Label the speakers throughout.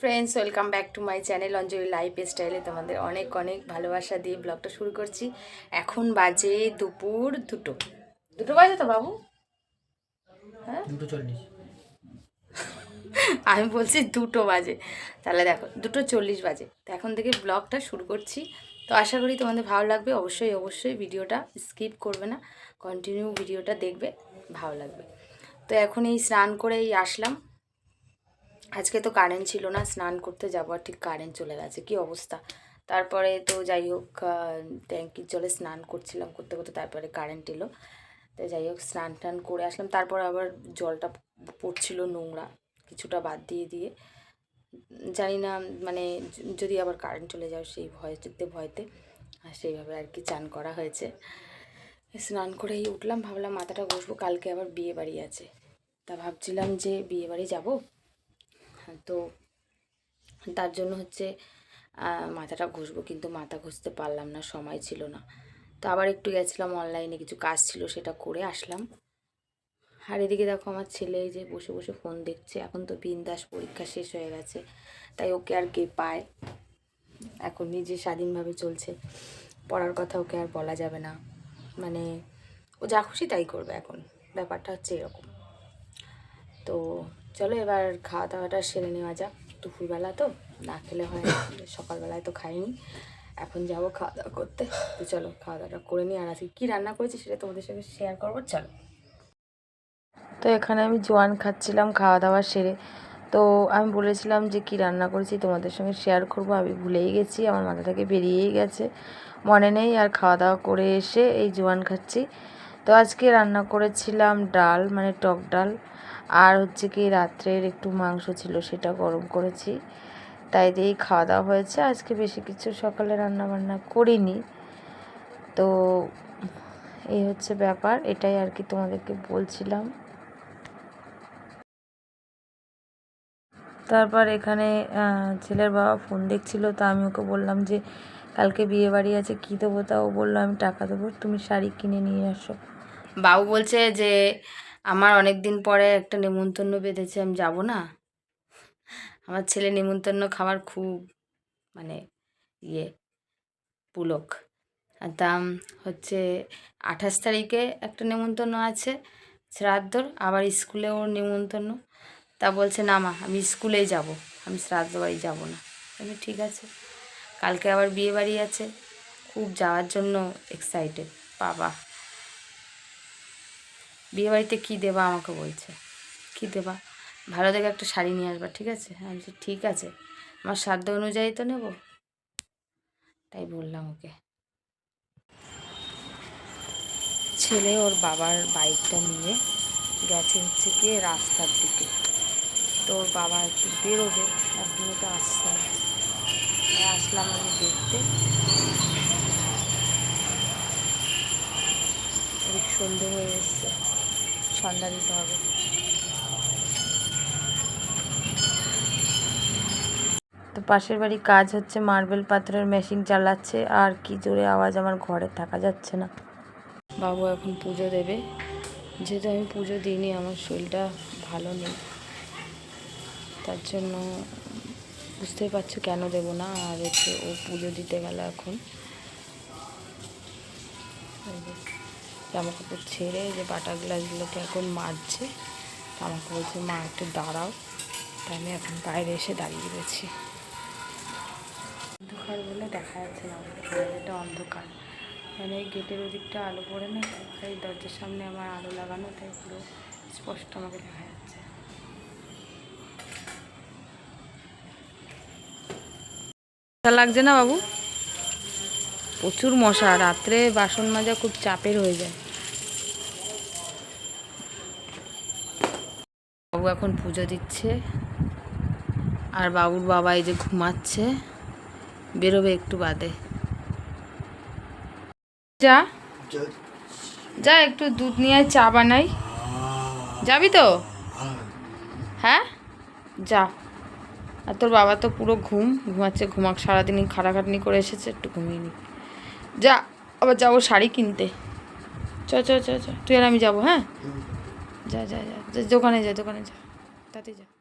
Speaker 1: Friends welcome back to my channel Anjali life স্টাইলে তোমাদের অনেক অনেক ভালোবাসা দিয়ে ব্লগটা শুরু করছি। এখন বাজে দুপুর দুটো। দুটো বাজে তো বাবু? হ্যাঁ?
Speaker 2: দুটো চল্লিশ।
Speaker 1: আমি বলছি দুটো বাজে। তাহলে দেখো দুটো চল্লিশ বাজে। তো এখন থেকে ব্লগটা শুরু করছি। তো আশা করি তোমাদের ভালো লাগবে। অবশ্যই অবশ্যই ভিডিওটা স্কিপ করবে না। কন্টিনিউ ভিডিওটা দেখবে ভালো লাগবে। তো এখন এই স্নান করেই আসলাম। আজকে তো কারেন্ট ছিল না, স্নান করতে যাব আর ঠিক কারেন্ট চলে গেছে, কি অবস্থা? তারপরে তো যাই হোক ট্যাঙ্কির জলে স্নান করছিলাম করতে করতে তারপরে কারেন্ট এলো। তো যাই হোক, স্নান টান করে আসলাম, তারপর আবার জলটা পড়ছিল নোংরা, কিছুটা বাদ দিয়ে দিয়ে। জানি না মানে যদি আবার কারেন্ট চলে যাও সেই ভয়তে ভয়তে, আর সেইভাবে আর কি চান করা হয়েছে। স্নান করেই উঠলাম, ভাবলাম মাথাটা বসবো কালকে আবার বিয়ে বাড়ি আছে। তা ভাবছিলাম যে বিয়ে বাড়ি যাব তো তার জন্য হচ্ছে মাথাটা ঘষবো, কিন্তু মাথা ঘষতে পারলাম না, সময় ছিল না। তো আবার একটু গেছিলাম অনলাইনে কিছু কাজ ছিল, সেটা করে আসলাম। আর এদিকে দেখো আমার ছেলে যে বসে বসে ফোন দেখছে, এখন তো বিন্দাস পরীক্ষা শেষ হয়ে গেছে, তাই ওকে আর কে পায়? এখন নিজে স্বাধীনভাবে চলছে, পড়ার কথা ওকে আর বলা যাবে না। মানে ও যা খুশি তাই করবে এখন, ব্যাপারটা হচ্ছে এরকম। তো চলো এবার খাওয়া দাওয়াটা সেরে নেওয়া যাক। দুপুরবেলা তো, না খেলে হয়। সকালবেলায় তো খাইনি। এখন যাব খাওয়া দাওয়া করতে। তো চলো খাওয়া দাওয়াটা করে নিই। আর আজকে কী রান্না করেছি সেটা তোমাদের সঙ্গে শেয়ার করব। চলো। তো এখানে আমি জোয়ান খাচ্ছিলাম খাওয়া দাওয়া সেরে। তো আমি বলেছিলাম যে কি রান্না করেছি তোমাদের সঙ্গে শেয়ার করব। আমি ভুলেই গেছি, আমার মাথা থেকে বেরিয়েই গেছে। মনে নেই, আর খাওয়া দাওয়া করে এসে এই জোয়ান খাচ্ছি। তো আজকে রান্না করেছিলাম ডাল মানে টক ডাল। আর হচ্ছে কি রাত্রের একটু মাংস ছিল, সেটা গরম করেছি। তাই দিয়েই খাওয়া দাওয়া হয়েছে। আজকে বেশি কিছু সকালে রান্না বান্না করিনি। তো এই হচ্ছে ব্যাপার, এটাই আর কি তোমাদেরকে বলছিলাম। তারপর এখানে ছেলের বাবা ফোন দেখছিল, তো আমি ওকে বললাম যে, কালকে বিয়ে বাড়ি আছে, কী দেবো? তা ও বলল, আমি টাকা দেবো, তুমি শাড়ি কিনে নিয়ে আসো বাবু বলছে যে, আমার অনেক দিন পরে একটা নেমন্তন্ন বেঁধেছে, আমি যাব না। আমার ছেলে নেমন্তন্ন খাওয়ার খুব মানে ইয়ে পুলক। আর দাম হচ্ছে আঠাশ তারিখে একটা নেমন্তন্ন আছে, শ্রাদ্ধর, আবার স্কুলেও নেমন্তন্ন তা বলছে, না মা, আমি স্কুলেই যাব, আমি শ্রাদ্ধ বাড়ি যাব না। আমি, ঠিক আছে। কালকে আবার বিয়ে বাড়ি আছে, খুব যাওয়ার জন্য এক্সাইটেড বাবা। বিয়ে বাড়িতে কী দেবা আমাকে বলছে? কী দেবা? ভালো দেখে একটা শাড়ি নিয়ে আসবা ঠিক আছে? আমি বলছি, ঠিক আছে। আমার সাধ্য অনুযায়ী তো নেব। তাই বললাম ওকে। ছেলে ওর বাবার বাইকটা নিয়ে গেছে হচ্ছে গিয়ে রাস্তার দিকে। তো ওর বাবা একটু বেরোবে এখনও তো আসছে আসলাম আমি দেখতে। সন্ধে হয়ে এসছে। সন্ধ্যা দিতে হবে। তো পাশের বাড়ি কাজ হচ্ছে মার্বেল পাথরের মেশিন চালাচ্ছে, আর কি জোরে আওয়াজ আমার ঘরে থাকা যাচ্ছে না। বাবু এখন পুজো দেবে। যেহেতু আমি পুজো দিইনি, আমার শরীরটা ভালো নেই। তার জন্য বুঝতেই পারছ কেন দেবো না, আর হচ্ছে ও পুজো দিতে গেল এখন। জামা কাপড় ছেড়ে যে বাটার গ্লাসগুলোকে এখন মাজছে। তো বলছে, মা, একটু দাঁড়াও। তাই আমি এখন বাইরে এসে দাঁড়িয়ে রয়েছি। অন্ধকার বলে দেখা যাচ্ছে না এটা অন্ধকার। মানে গেটের ওদিকটা আলো পড়ে না এই দরজার সামনে আমার আলো লাগানো, তাই পুরো স্পষ্ট আমাকে দেখা যাচ্ছে। লাগছে না বাবু? প্রচুর মশা, রাত্রে বাসন মাজা খুব চাপের হয়ে যায়। বাবু এখন পুজো দিচ্ছে। আর বাবুর বাবা এই যে ঘুমাচ্ছে। বেরোবে একটু বাদে। যা। যা। একটু দুধ নিয়ে চা বানাই। যাবি তো? হ্যাঁ? যা। আর তোর বাবা তো পুরো ঘুম ঘুমাচ্ছে ঘুমাক সারাদিনই খাটাখাটনি করে এসেছে একটু ঘুমিয়ে নি। যা আবার যাব শাড়ি কিনতে। চ চ চ চ। তুই আর আমি যাব হ্যাঁ? যা যা যা, দোকানে যা দোকানে যা তাতে যা।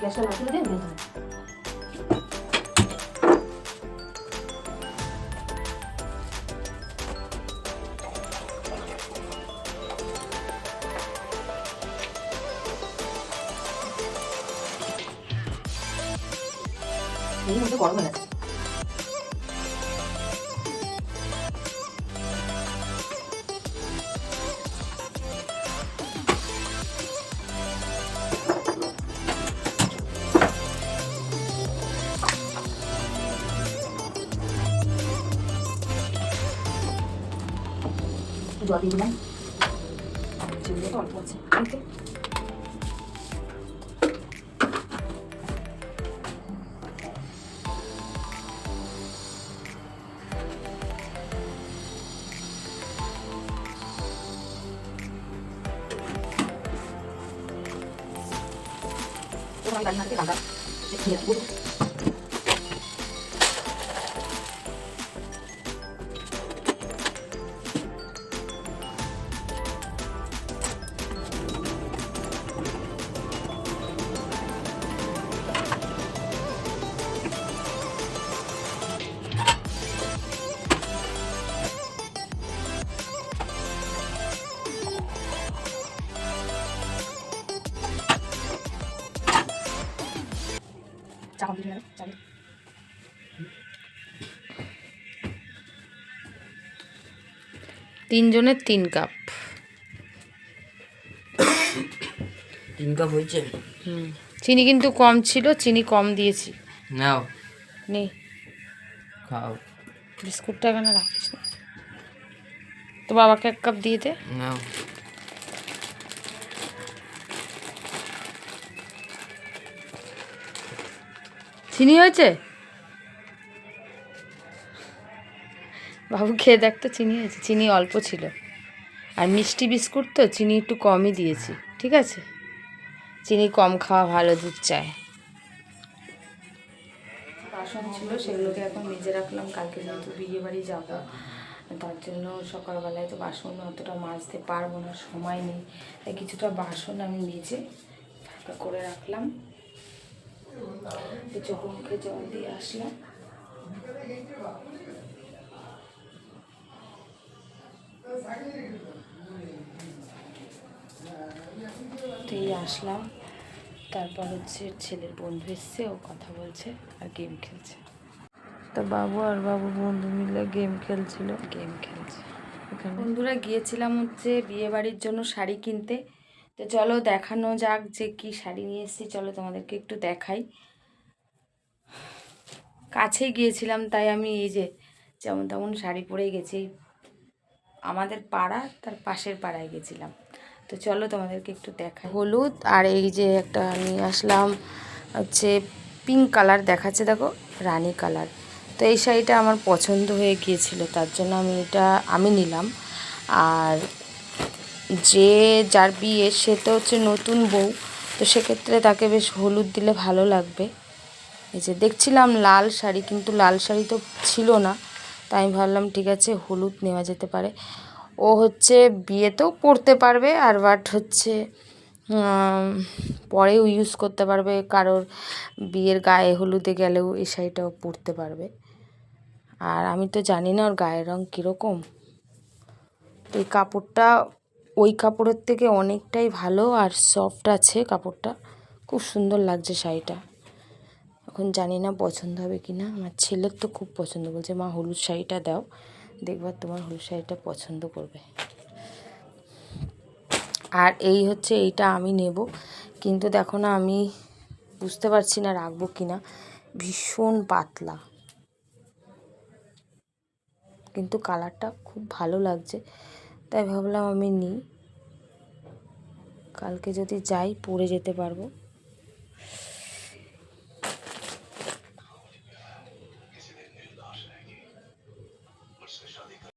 Speaker 3: গ্যাসটা না তুলে দিয়ে বেলতে হবে এই মধ্যে গরম হয়ে গেছে জল দিয়ে দিলাম চিংড়ি তো অল্প আছে ওকে আমি দাঁড়িয়ে কাঁদা খেয়ে দেবো চা কমপ্লিট হয়ে গেল চা
Speaker 1: তিনজনের তিন কাপ।
Speaker 4: তিন কাপ হয়েছে?
Speaker 1: হুম। চিনি কিন্তু কম ছিল চিনি কম দিয়েছি।
Speaker 4: নাও।
Speaker 1: নেই
Speaker 4: খাও।
Speaker 1: বিস্কুটটা এখানে রাখিস না। তো বাবাকে এক কাপ দিয়ে দে।
Speaker 4: নাও।
Speaker 1: চিনি হয়েছে? বাবু খেয়ে দেখ তো, চিনি হয়েছে। চিনি অল্প ছিল। আর মিষ্টি বিস্কুট তো, চিনি একটু কমই দিয়েছি, ঠিক আছে? চিনি কম খাওয়া ভালো দুধ চায় বাসন ছিল, সেগুলোকে এখন মেজে রাখলাম। কালকে যেহেতু বিয়ে বাড়ি যাব, তার জন্য সকালবেলায় তো বাসন অতটা মাজতে পারব না, সময় নেই। তাই কিছুটা বাসন আমি মেজে ফাঁকা করে রাখলাম। চোখ মুখে জল দিয়ে আসলাম। এই আসলাম। তারপর হচ্ছে ছেলের বন্ধু এসছে ও কথা বলছে আর গেম খেলছে। তো বাবু আর বাবু বন্ধু মিলে গেম খেলছিল। গেম খেলছে। বন্ধুরা গিয়েছিলাম হচ্ছে বিয়ে বাড়ির জন্য শাড়ি কিনতে। তো চলো দেখানো যাক যে কি শাড়ি নিয়ে এসেছি, চলো তোমাদেরকে একটু দেখাই। কাছেই গিয়েছিলাম, তাই আমি এই যে যেমন তেমন শাড়ি পরেই গেছি। আমাদের পাড়া, তার পাশের পাড়ায় গেছিলাম। তো চলো তোমাদেরকে একটু দেখা হলুদ আর এই যে একটা নিয়ে আসলাম, হচ্ছে পিঙ্ক কালার দেখাচ্ছে, দেখো, রানী কালার তো এই শাড়িটা আমার পছন্দ হয়ে গিয়েছিল, তার জন্য আমি এটা, আমি নিলাম। আর যে যার বিয়ে, সে তো হচ্ছে নতুন বউ, তো সেক্ষেত্রে তাকে বেশ হলুদ দিলে ভালো লাগবে। এই যে দেখছিলাম লাল শাড়ি, কিন্তু লাল শাড়ি তো ছিল না, তাই আমি ভাবলাম ঠিক আছে হলুদ নেওয়া যেতে পারে। ও হচ্ছে বিয়েতেও পরতে পারবে, আর বাট হচ্ছে পরেও ইউজ করতে পারবে, কারোর বিয়ের গায়ে হলুদে গেলেও এই শাড়িটাও পরতে পারবে। আর আমি তো জানি না ওর গায়ের রং কীরকম। এই কাপড়টা ওই কাপড়ের থেকে অনেকটাই ভালো আর সফট আছে কাপড়টা। খুব সুন্দর লাগছে শাড়িটা। এখন জানি না পছন্দ হবে কি না। আমার ছেলের তো খুব পছন্দ। বলছে, মা, হলুদ শাড়িটা দাও। দেখবার তোমার হলুদ শাড়িটা পছন্দ করবে। আর এই হচ্ছে এইটা আমি নেব। কিন্তু দেখো না, আমি বুঝতে পারছি না রাখব কি না। ভীষণ পাতলা। কিন্তু কালারটা খুব ভালো লাগছে। তাই ভাবলাম আমি নিই। কালকে যদি যাই পরে যেতে পারব।